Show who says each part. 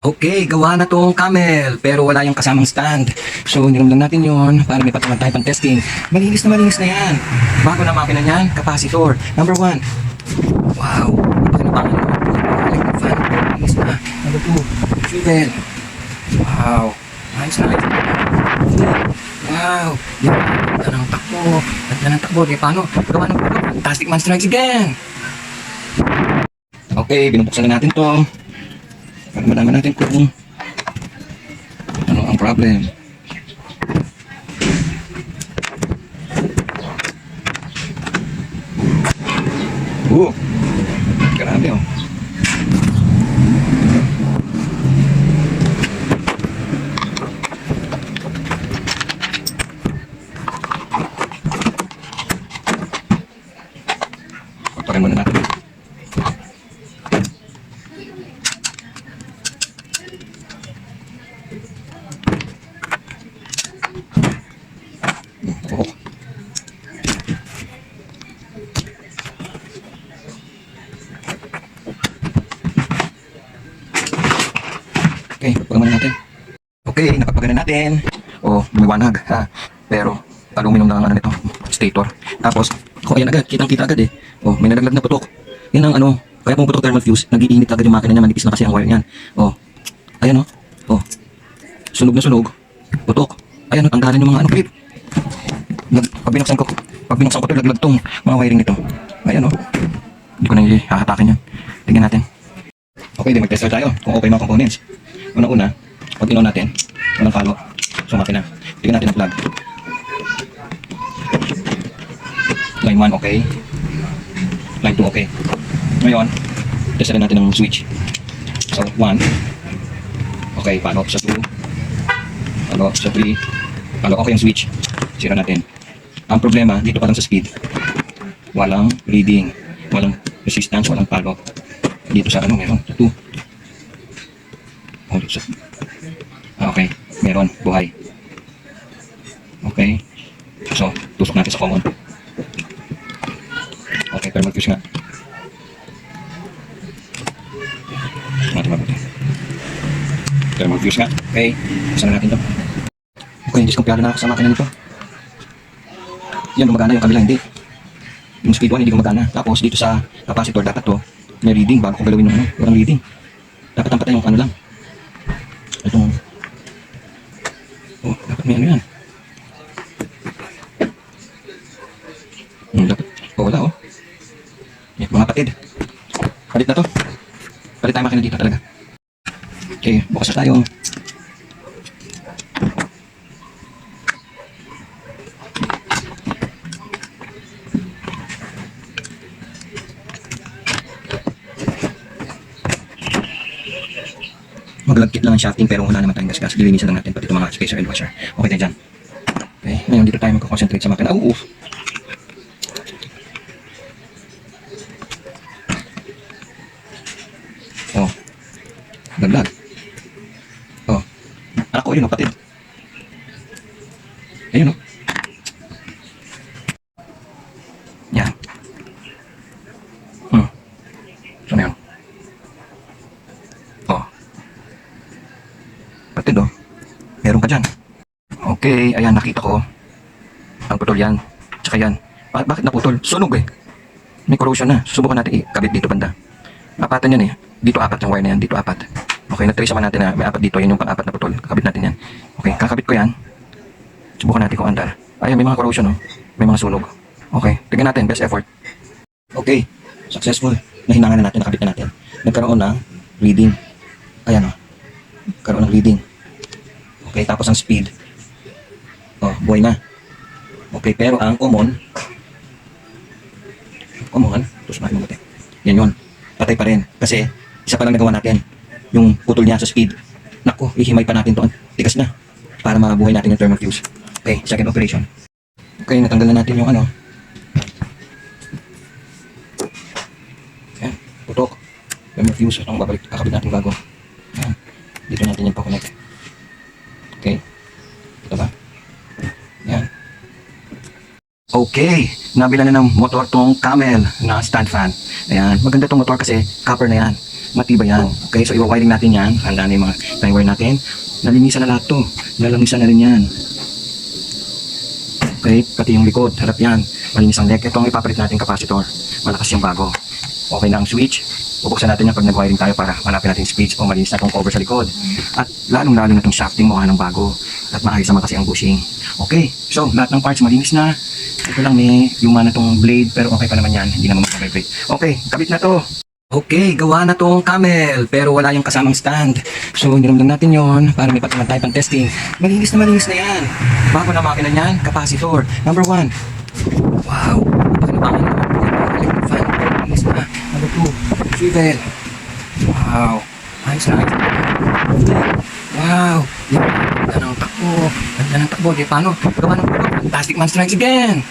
Speaker 1: Okay, gawa na tong camel, pero wala yung kasamang stand. So, niram lang natin yon para may pataman tayo pang testing. Malinis na malinis na yan. Bago na makina niyan, capacitor. Number one. Wow. Ito na pangalan. Malinis na. Number two. Fuel. Wow. Nice, nice. Wow. Yan. Ganda ng takbo. Ganda ng takbo. Di paano? Gawa ng product. Fantastic man strikes again. Okay, binubuksan na natin to. Para malaman natin kung ano ang problem. Oo. Grabe oh. Pagparin muna natin. Oo. Okay, pagparin muna natin. Okay, napagpagana natin. Oh, lumiwanag ha. Pero, aluminum lang ang ano nito, stator. Tapos, oh, ayan agad, kitang-kita agad eh. Oh, may nalaglag na putok. Yan ang ano, kaya kung putok thermal fuse, nag-iinit agad yung makina niya, manipis na kasi ang wire niyan. Oh, ayan oh. Oh, sunog na sunog. Putok. Ayan, oh, tanggalin yung mga ano, clip. Nag, pag binuksan ko, pag binuksan ko ito, laglag tong mga wiring nito. Ayan oh. Hindi ko na hahatakin yan. Tingnan natin. Okay, di mag-test tayo kung okay mga components. Una-una, pag natin, walang kalo. So makina. Tingnan natin ang plug. Line 1 okay. Line 2 okay. Ngayon, testin natin ng switch. So 1. Okay, palo sa 2. Palo sa 3. Palo okay ang switch. Sira natin. Ang problema, dito pa lang sa speed. Walang reading. Walang resistance, walang palo. Dito sa ano, meron. Sa 2. Oh, dito sa... Okay. Meron. Buhay. Okay. So, tusok natin sa common. Okay, pero mag-fuse nga. Natin mabuti. Pero mag-fuse nga. Okay. Isa na natin to. Okay, diskumpiyado na ako sa makina nito. Yan, gumagana yung kabila, hindi. Yung speed 1, hindi gumagana. Tapos, dito sa capacitor, dapat to, may reading bago ko galawin yung ano. Walang reading. Dapat ang patay yung ano lang. Itong... May ano yan. Hmm, dapat. Oh, wala oh. Yan, mga patid. Palit na to. Palit tayo makina dito talaga. Okay, bukas na tayo. Maglagkit lang ang shafting pero wala naman tayong gasgas. Lilinisan lang natin pati itong mga spacer and washer. Okay tayo dyan. Okay, ngayon dito tayo magko-concentrate sa makina. Oo, Oh. Laglag. Oh. Anak ko yun, kapatid. Ayun, oh. Yan. Hmm. So na yun. Oh. Kapatid, oh. Meron ka dyan. Okay, ayan, nakita ko. Ang putol yan. Tsaka yan. Ba- bakit naputol? Sunog eh. May corrosion na. Subukan natin ikabit dito banda. Apatan yan eh. Dito apat yung wire na yan. Dito apat. Okay, nag-trace naman natin na may apat dito. Yan yung pang-apat na putol. Kakabit natin yan. Okay, kakabit ko yan. Subukan natin kung andar. Ayun, may mga corrosion oh. May mga sunog. Okay, tignan natin. Best effort. Okay, successful. Nahinangan na natin. Nakabit na natin. Nagkaroon ng reading. Ayan oh. Nagkaroon ng reading. Okay, tapos ang speed. Oh, buhay na. Okay, pero ang common, common, tapos natin mabuti. Yan yun. Patay pa rin. Kasi, isa pa lang nagawa natin. Yung putol niya sa speed. Naku, ihimay pa natin to. Tigas na. Para mabuhay natin yung thermal fuse. Okay, second operation. Okay, natanggal na natin yung ano. Yan, putok. Thermal fuse. Ang babalik, kakabit natin bago. Yan. Dito natin yung pa-connect. Okay, nabila na ng motor tong Camel na stand fan. Ayan, maganda tong motor kasi copper na yan. matibay yan. Okay, so i-wiring natin yan. Handa na yung mga tie wire natin. Nalinisan na lahat to. Nalamisan na rin yan. Okay, pati yung likod, harap yan. Malinis ang neck. Ito ipapalit natin capacitor. Malakas yung bago. Okay na ang switch. Bubuksan natin yan pag nag-wiring tayo para manapin natin speeds o malinis na itong cover sa likod. At lalong-lalo na itong shafting mukha ng bago. At maayos naman kasi ang bushing. Okay, so lahat ng parts malinis na. Ito lang may luma na itong blade pero okay pa naman yan. Hindi naman mag-vibrate. Okay, kabit na to. Okay, gawa na tong camel pero wala yung kasamang stand. So, iniram lang natin yon para may patuman tayo pang testing. Malinis na malinis na yan. Bago na makina niyan, capacitor. Number one. Wow, napakalabangan na. Fan. Malinis na. Number two, swivel. Wow, ayos na. Wow. Ganda ng takbo. Ganda ng takbo. Di paano? Gawa ng Fantastic Man Strikes Again.